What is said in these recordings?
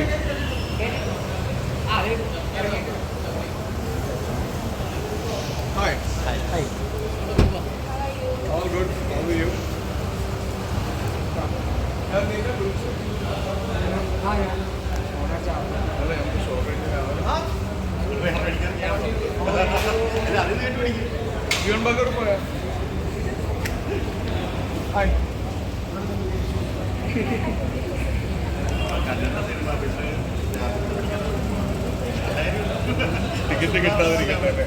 C hi all good how are you Jeevan burger പോയാ? Hi ticket കിട്ടാതിരിക്കട്ടെ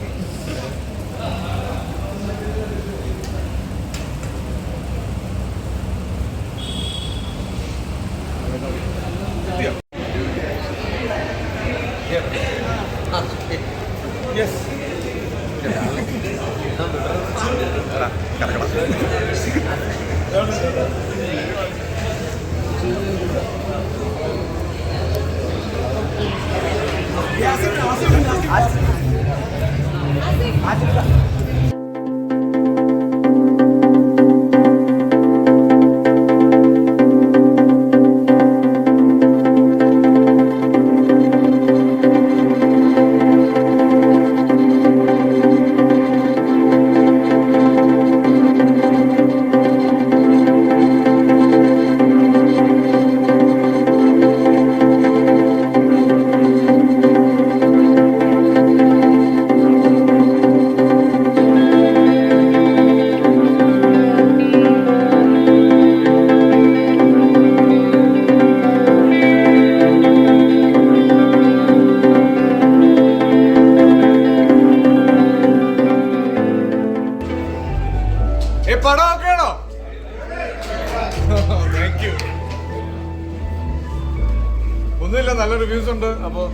yes ഏ നല്ല reviews ഉണ്ട്. അപ്പോൾ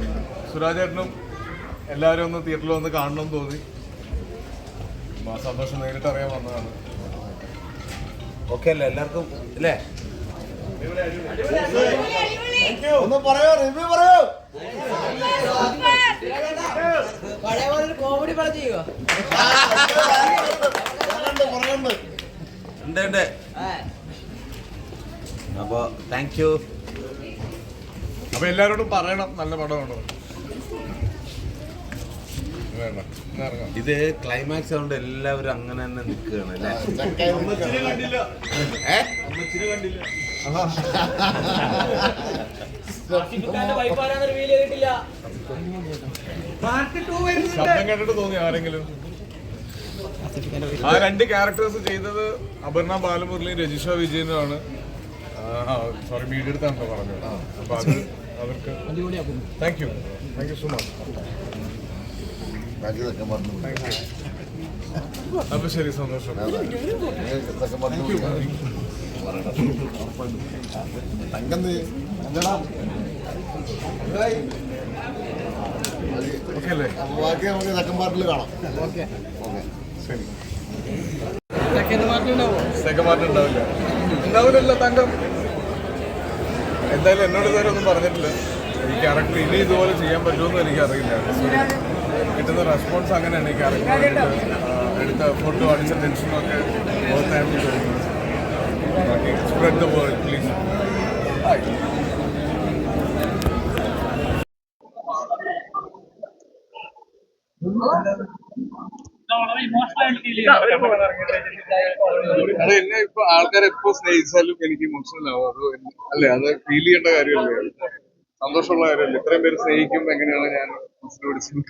സുരാജേട്ടനും എല്ലാവരും ഒന്ന് തിയേറ്ററിൽ വന്ന് കാണണം എന്ന് തോന്നി ആ സന്തോഷം നേരിട്ട് അറിയാൻ വന്നതാണ്. ഓക്കെ അല്ലേ? എല്ലാവർക്കും അല്ലേ? ഒന്ന് പറയോ റിവ്യൂ പറയോ. പഴയ പോലെ ഒരു കോമഡി പടം ഉണ്ട് ഉണ്ട്. അപ്പോൾ താങ്ക് യു അപ്പൊ എല്ലാരോടും പറയണം നല്ല പടമാണ്. ഇത് ക്ലൈമാക്സ് ആയതുകൊണ്ട് എല്ലാവരും അങ്ങനെ തന്നെ നിൽക്കുകയാണ് അല്ലേ? ഏ? റിവീൽ ചെയ്തിട്ടില്ല. ശബ്ദം കേട്ടിട്ട് തോന്നി ആരെങ്കിലും. ആ രണ്ട് ക്യാരക്ടേഴ്സ് ചെയ്തത് അപർണ ബാലമുരളിയും രജിഷ വിജയനുമാണ്. സോറി മീഡിയ എടുത്താണല്ലോ പറഞ്ഞത്. അപ്പൊ അത് അവർക്ക് thank you thank you so much അപ്പൊ ശരി സന്തോഷം. ബാക്കി നമുക്ക് സെക്കൻഡ് പാർട്ടിൽ കാണാം. ഓക്കെ ഓക്കെ ശരി. സെക്കൻഡ് പാർട്ട് ഉണ്ടാവില്ല. ഉണ്ടാവില്ലല്ലോ തങ്കം. എന്തായാലും എന്നോട് ഇതുവരെ ഒന്നും പറഞ്ഞിട്ടില്ല. ഈ ക്യാരക്ടർ ഇനി ഇതുപോലെ ചെയ്യാൻ പറ്റുമെന്ന് എനിക്ക് അറിയില്ല കിട്ടുന്ന റെസ്പോൺസ് അങ്ങനെയാണ് ഈ ക്യാരക്ടർ എടുത്ത ഫോട്ടോ അടിച്ച ടെൻഷനൊക്കെ സ്പ്രെഡ് വേൾഡ് പ്ലീസ് അത് എന്നെ ഇപ്പൊ ആൾക്കാർ എപ്പോ സ്നേഹിച്ചാലും എനിക്ക് ഇമോഷണൽ ആവും. അത് അല്ലെ? അത് ഫീൽ ചെയ്യേണ്ട കാര്യമല്ലേ? സന്തോഷമുള്ള കാര്യമല്ലേ? ഇത്രയും പേര് സ്നേഹിക്കുമ്പോ എങ്ങനെയാണ് ഞാൻ പിടിച്ചത്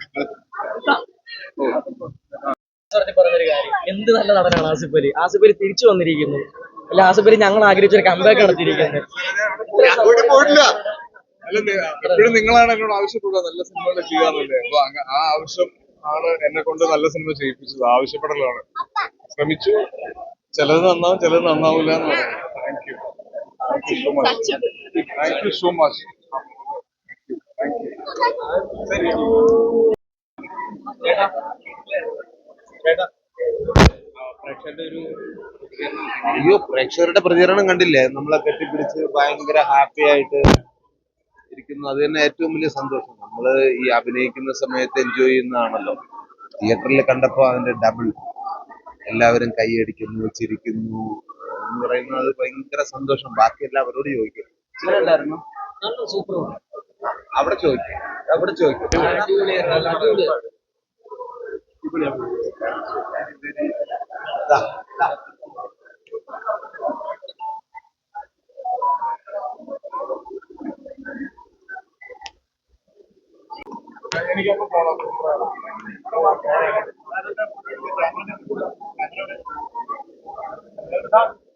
പറഞ്ഞൊരു കാര്യം. എന്ത് നല്ല നടനാണ് ആസിഫ് അലി? ആസിഫ് അലി തിരിച്ചു വന്നിരിക്കുന്നു. അല്ല ആസിഫ് അലി ഞങ്ങൾ ആഗ്രഹിച്ച ഒരു കമ്പാക്ക് നടത്തിയിരിക്കുന്നത്. അല്ല എപ്പോഴും നിങ്ങളാണ് എന്നോട് ആവശ്യപ്പെടുക. നല്ല സിനിമകൾ ചെയ്യാറുണ്ട് അപ്പൊ ആ ആവശ്യം ആണ് എന്നെ കൊണ്ട് നല്ല സിനിമ ചെയ്യിപ്പിച്ചത് ആവശ്യപ്പെടലാണ്. ശ്രമിച്ചു. ചിലത് നന്നാവും ചിലത് നന്നാവില്ല എന്ന് thank you so much thank you so much അയ്യോ പ്രേക്ഷകരുടെ പ്രതികരണം കണ്ടില്ലേ? നമ്മളെ കെട്ടിപ്പിടിച്ച് ഭയങ്കര ഹാപ്പി ആയിട്ട് ഇരിക്കുന്നു. അത് തന്നെ ഏറ്റവും വലിയ സന്തോഷം. നമ്മൾ ഈ അഭിനയിക്കുന്ന സമയത്ത് എൻജോയ് ചെയ്യുന്നതാണല്ലോ. തിയേറ്ററിൽ കണ്ടപ്പോ അതിന്റെ ഡബിൾ എല്ലാവരും കൈയടിക്കുന്നു ചിരിക്കുന്നു എന്ന് പറയുന്നത് ഭയങ്കര സന്തോഷം. ബാക്കി എല്ലാവരോട് ചോദിക്കും. സൂപ്പർ അവിടെ ചോദിക്കും. അവിടെ ചോദിക്കും. Thank you.